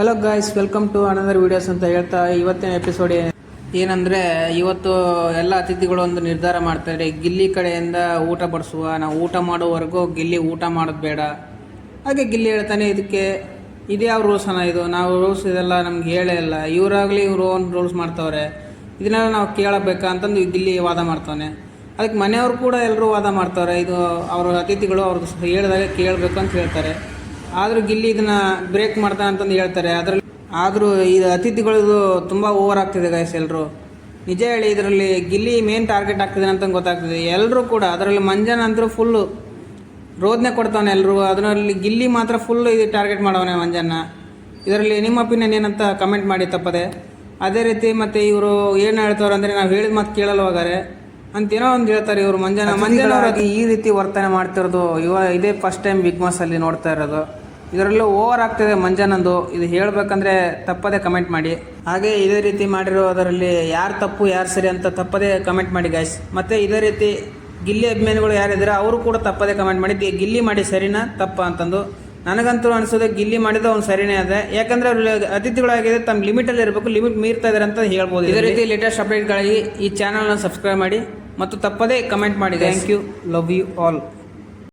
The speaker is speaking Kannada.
Hello guys welcome to another videos ಅಂತ ಹೇಳ್ತಾ ಇವತ್ತಿನ ಎಪಿಸೋಡ್ ಏನಂದ್ರೆ ಇವತ್ತು ಎಲ್ಲ ಅತಿಥಿಗಳು ಒಂದು ನಿರ್ಧಾರ ಮಾಡ್ತಾರೆ ಗಿಲ್ಲಿ ಕಡೆಯಿಂದ ಊಟ ಬಡಿಸುವ, ನಾವು ಊಟ ಮಾಡೋವರೆಗೂ ಗಿಲ್ಲಿ ಊಟ ಮಾಡೋದು ಬೇಡ. ಹಾಗೆ ಗಿಲ್ಲಿ ಹೇಳ್ತಾನೆ ಇದಕ್ಕೆ ಇದ್ಯಾವ ರೂಲ್ಸ್ ಅನ್ನ ಇದು, ನಾವು ರೂಲ್ಸ್ ಇದೆಲ್ಲ ನಮ್ಗೆ ಹೇಳೇ ಇಲ್ಲ. ಇವರಾಗಲಿ ಇವರು ಓನ್ ರೂಲ್ಸ್ ಮಾಡ್ತವ್ರೆ. ಇದನ್ನೆಲ್ಲ ನಾವು ಕೇಳಬೇಕಾ? ಅಂತಂದು ಗಿಲ್ಲಿ ವಾದ ಮಾಡ್ತಾನೆ ಅದಕ್ಕೆ ಮನೆಯವರು ಕೂಡ ಎಲ್ಲರೂ ವಾದ ಮಾಡ್ತಾರೆ ಇದು ಅವ್ರ ಅತಿಥಿಗಳು ಅವ್ರದ್ದು ಹೇಳಿದಾಗ ಕೇಳಬೇಕು ಅಂತ ಹೇಳ್ತಾರೆ. ಆದರೂ ಗಿಲ್ಲಿ ಇದನ್ನ ಬ್ರೇಕ್ ಮಾಡ್ತಾನೆ ಅಂತಂದು ಹೇಳ್ತಾರೆ. ಅದರಲ್ಲಿ ಆದರೂ ಇದು ಅತಿಥಿಗಳದು ತುಂಬ ಓವರ್ ಆಗ್ತಿದೆ ಗಾಯಸ್ ಎಲ್ಲರೂ ನಿಜ ಹೇಳಿ ಇದರಲ್ಲಿ ಗಿಲ್ಲಿ ಮೇನ್ ಟಾರ್ಗೆಟ್ ಆಗ್ತಿದೆ ಅಂತ ಗೊತ್ತಾಗ್ತಿದೆ. ಎಲ್ಲರೂ ಕೂಡ ಅದರಲ್ಲಿ ಮಂಜನ್ ಅಂತೂ ಫುಲ್ಲು ರೋದನೆ ಕೊಡ್ತಾನೆ ಎಲ್ಲರೂ ಅದರಲ್ಲಿ ಗಿಲ್ಲಿ ಮಾತ್ರ ಫುಲ್ ಇದು ಟಾರ್ಗೆಟ್ ಮಾಡವನೆ ಮಂಜನ್ನ. ಇದರಲ್ಲಿ ನಿಮ್ಮ ಒಪಿನಿಯನ್ ಏನಂತ ಕಮೆಂಟ್ ಮಾಡಿ ತಪ್ಪದೆ. ಅದೇ ರೀತಿ ಮತ್ತೆ ಇವರು ಏನು ಹೇಳ್ತಾರೆ ಅಂದರೆ ನಾವು ಹೇಳಿದ ಮಾತು ಕೇಳಲ್ವಾಗಾರೆ ಅಂತೇನೋ ಒಂದು ಹೇಳ್ತಾರೆ ಇವರು ಮಂಜನ ಮಂಜನ ಈ ರೀತಿ ವರ್ತನೆ ಮಾಡ್ತಿರೋದು ಇವ ಇದೇ ಫಸ್ಟ್ ಟೈಮ್ ಬಿಗ್ ಬಾಸ್ ಅಲ್ಲಿ ನೋಡ್ತಾ ಇರೋದು. ಇದರಲ್ಲೂ ಓವರ್ ಆಗ್ತಿದೆ ಮಂಜನಂದು. ಇದು ಹೇಳಬೇಕಂದ್ರೆ ತಪ್ಪದೆ ಕಮೆಂಟ್ ಮಾಡಿ. ಹಾಗೆ ಇದೇ ರೀತಿ ಮಾಡಿರೋದರಲ್ಲಿ ಯಾರು ತಪ್ಪು ಯಾರು ಸರಿ ಅಂತ ತಪ್ಪದೆ ಕಮೆಂಟ್ ಮಾಡಿ ಗಾಯ್ಸ್ ಮತ್ತೆ ಇದೇ ರೀತಿ ಗಿಲ್ಲಿ ಅಭಿಮಾನಿಗಳು ಯಾರಿದ್ದಾರೆ ಅವರು ಕೂಡ ತಪ್ಪದೆ ಕಮೆಂಟ್ ಮಾಡಿ ಗಿಲ್ಲಿ ಮಾಡಿ ಸರಿನಾ ತಪ್ಪ ಅಂತಂದು. ನನಗಂತೂ ಅನಿಸೋದು ಗಿಲ್ಲಿ ಮಾಡಿದ ಅವ್ನು ಸರಿನೇ ಅದೇ. ಯಾಕಂದ್ರೆ ಅವ್ರು ಅತಿಥಿಗಳಾಗಿದೆ ತಮ್ಮ ಲಿಮಿಟಲ್ಲಿ ಇರಬೇಕು ಲಿಮಿಟ್ ಮೀರ್ತಾ ಇದಾರೆ ಅಂತ ಹೇಳ್ಬೋದು ಇದೇ ರೀತಿ ಲೇಟೆಸ್ಟ್ ಅಪ್ಡೇಟ್ಗಾಗಿ ಈ ಚಾನಲ್ನ ಸಬ್ಸ್ಕ್ರೈಬ್ ಮಾಡಿ ಮತ್ತು ತಪ್ಪದೇ ಕಮೆಂಟ್ ಮಾಡಿ thank you love you all